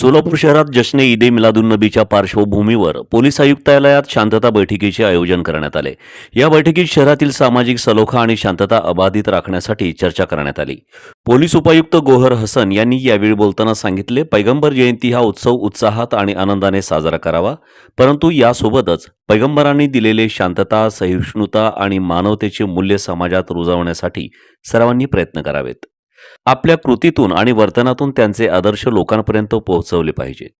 सोलापूर शहरात जश्ने ईदे मिलादुन्नबीच्या पार्श्वभूमीवर पोलीस आयुक्तालयात शांतता बैठकीचे आयोजन करण्यात आले. या बैठकीत शहरातील सामाजिक सलोखा आणि शांतता अबाधित राखण्यासाठी चर्चा करण्यात आली. पोलीस उपायुक्त गोहर हसन यांनी यावेळी बोलताना सांगितले पैगंबर जयंती हा उत्सव उत्साहात आणि आनंदाने साजरा करावा. परंतु यासोबतच पैगंबरांनी दिलेले शांतता सहिष्णुता आणि मानवतेचे मूल्य समाजात रुजवण्यासाठी सर्वांनी प्रयत्न करावेत. आपल्या कृतीतून आणि वर्तनातून त्यांचे आदर्श लोकांपर्यंत पोहोचवले पाहिजेत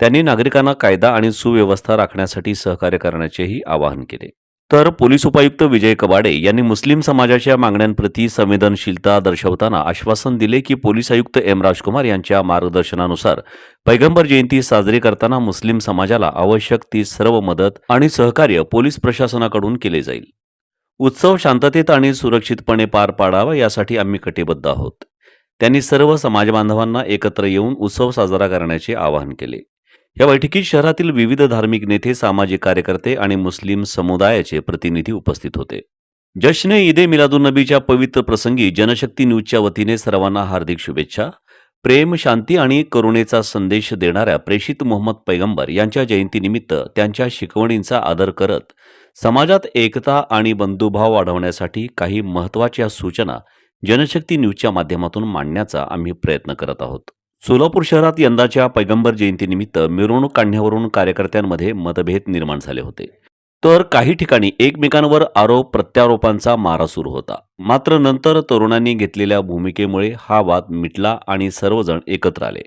त्यांनी नागरिकांना कायदा आणि सुव्यवस्था राखण्यासाठी सहकार्य करण्याचेही आवाहन केले. तर पोलीस उपायुक्त विजय कबाडे यांनी मुस्लिम समाजाच्या मागण्यांप्रती संवेदनशीलता दर्शवताना आश्वासन दिले की पोलीस आयुक्त एम राजकुमार यांच्या मार्गदर्शनानुसार पैगंबर जयंती साजरी करताना मुस्लिम समाजाला आवश्यक ती सर्व मदत आणि सहकार्य पोलीस प्रशासनाकडून केले जाईल. उत्सव शांततेत आणि सुरक्षितपणे पार पाडावा यासाठी आम्ही कटिबद्ध आहोत. त्यांनी सर्व समाजबांधवांना एकत्र येऊन उत्सव साजरा करण्याचे आवाहन केले. या बैठकीत शहरातील विविध धार्मिक नेते सामाजिक कार्यकर्ते आणि मुस्लिम समुदायाचे प्रतिनिधी उपस्थित होते. जश्न ईदे मिलादुन्नबीच्या पवित्र प्रसंगी जनशक्ती न्यूजच्या वतीने सर्वांना हार्दिक शुभेच्छा. प्रेम शांती आणि करुणेचा संदेश देणाऱ्या प्रेषित मोहम्मद पैगंबर यांच्या जयंतीनिमित्त त्यांच्या शिकवणींचा आदर करत समाजात एकता आणि बंधुभाव वाढवण्यासाठी काही महत्त्वाच्या सूचना जनशक्ती न्यूजच्या माध्यमातून मांडण्याचा आम्ही प्रयत्न करत आहोत. सोलापूर शहरात यंदाच्या पैगंबर जयंतीनिमित्त मिरवणूक काढण्यावरून कार्यकर्त्यांमध्ये मतभेद निर्माण झाले होते. तर काही ठिकाणी एकमेकांवर आरोप प्रत्यारोपांचा मारा सुरू होता. मात्र नंतर तरुणांनी घेतलेल्या भूमिकेमुळे हा वाद मिटला आणि सर्वजण एकत्र आले.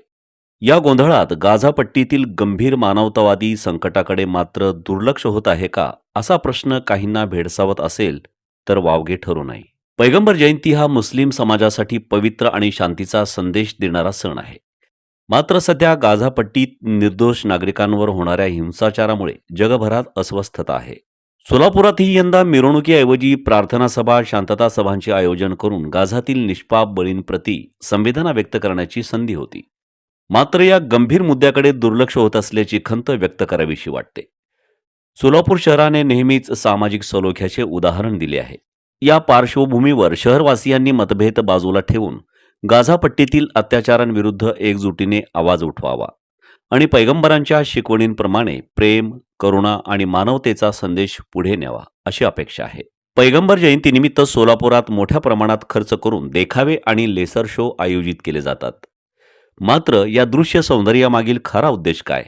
या गोंधळात गाझापट्टीतील गंभीर मानवतावादी संकटाकडे मात्र दुर्लक्ष होत आहे का असा प्रश्न काहींना भेडसावत असेल तर वावगे ठरू नये. पैगंबर जयंती हा मुस्लिम समाजासाठी पवित्र आणि शांतीचा संदेश देणारा सण आहे. मात्र सध्या गाझापट्टीत निर्दोष नागरिकांवर होणाऱ्या हिंसाचारामुळे जगभरात अस्वस्थता आहे. सोलापुरातही यंदा मिरवणुकीऐवजी प्रार्थना सभा शांतता सभांचे आयोजन करून गाझातील निष्पाप बळींप्रती संवेदना व्यक्त करण्याची संधी होती. मात्र या गंभीर मुद्द्याकडे दुर्लक्ष होत असल्याची खंत व्यक्त करावीशी वाटते. सोलापूर शहराने नेहमीच सामाजिक सलोख्याचे उदाहरण दिले आहे. या पार्श्वभूमीवर शहरवासियांनी मतभेद बाजूला ठेवून गाझापट्टीतील अत्याचारांविरुद्ध एकजुटीने आवाज उठवावा आणि पैगंबरांच्या शिकवणींप्रमाणे प्रेम करुणा आणि मानवतेचा संदेश पुढे न्यावा अशी अपेक्षा आहे. पैगंबर जयंतीनिमित्त सोलापुरात मोठ्या प्रमाणात खर्च करून देखावे आणि लेसर शो आयोजित केले जातात. मात्र या दृश्य सौंदर्यामागील खरा उद्देश काय?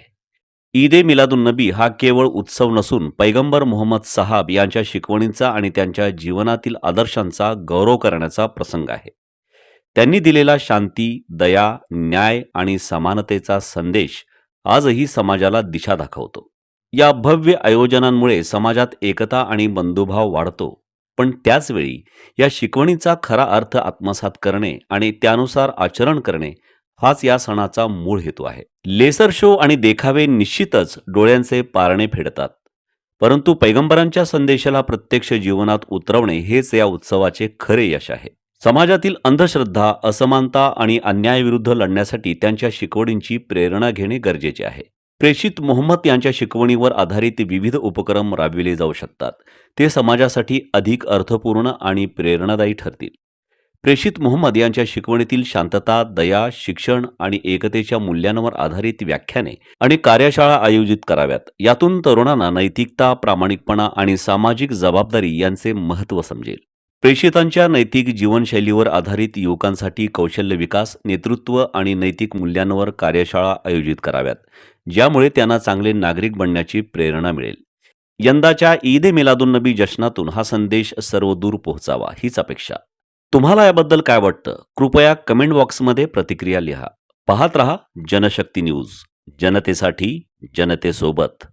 ईद ए मिलादुन्नबी हा केवळ उत्सव नसून पैगंबर मोहम्मद साहाब यांच्या शिकवणींचा आणि त्यांच्या जीवनातील आदर्शांचा गौरव करण्याचा प्रसंग आहे. त्यांनी दिलेला शांती दया न्याय आणि समानतेचा संदेश आजही समाजाला दिशा दाखवतो. या भव्य आयोजनांमुळे समाजात एकता आणि बंधुभाव वाढतो. पण त्याचवेळी या शिकवणीचा खरा अर्थ आत्मसात करणे आणि त्यानुसार आचरण करणे हाच या सणाचा मूळ हेतू आहे. लेसर शो आणि देखावे निश्चितच डोळ्यांचे पारणे फेडतात. परंतु पैगंबरांच्या संदेशाला प्रत्यक्ष जीवनात उतरवणे हेच या उत्सवाचे खरे यश आहे. समाजातील अंधश्रद्धा असमानता आणि अन्यायाविरुद्ध लढण्यासाठी त्यांच्या शिकवणींची प्रेरणा घेणे गरजेचे आहे. प्रेषित मोहम्मद यांच्या शिकवणीवर आधारित विविध उपक्रम राबविले जाऊ शकतात. ते समाजासाठी अधिक अर्थपूर्ण आणि प्रेरणादायी ठरतील. प्रेषित मोहम्मद यांच्या शिकवणीतील शांतता दया शिक्षण आणि एकतेच्या मूल्यांवर आधारित व्याख्याने आणि कार्यशाळा आयोजित कराव्यात. यातून तरुणांना नैतिकता प्रामाणिकपणा आणि सामाजिक जबाबदारी यांचे महत्त्व समजेल. प्रेषितांच्या नैतिक जीवनशैलीवर आधारित युवकांसाठी कौशल्य विकास नेतृत्व आणि नैतिक मूल्यांवर कार्यशाळा आयोजित कराव्यात ज्यामुळे त्यांना चांगले नागरिक बनण्याची प्रेरणा मिळेल. यंदाच्या ईद ए मिलादुन्नबी जश्नातून हा संदेश सर्वदूर पोहोचावा हीच अपेक्षा. तुम्हाला याबद्दल काय वाटतं? कृपया कमेंट बॉक्समध्ये प्रतिक्रिया लिहा. पाहत रहा जनशक्ती न्यूज. जनतेसाठी जनतेसोबत.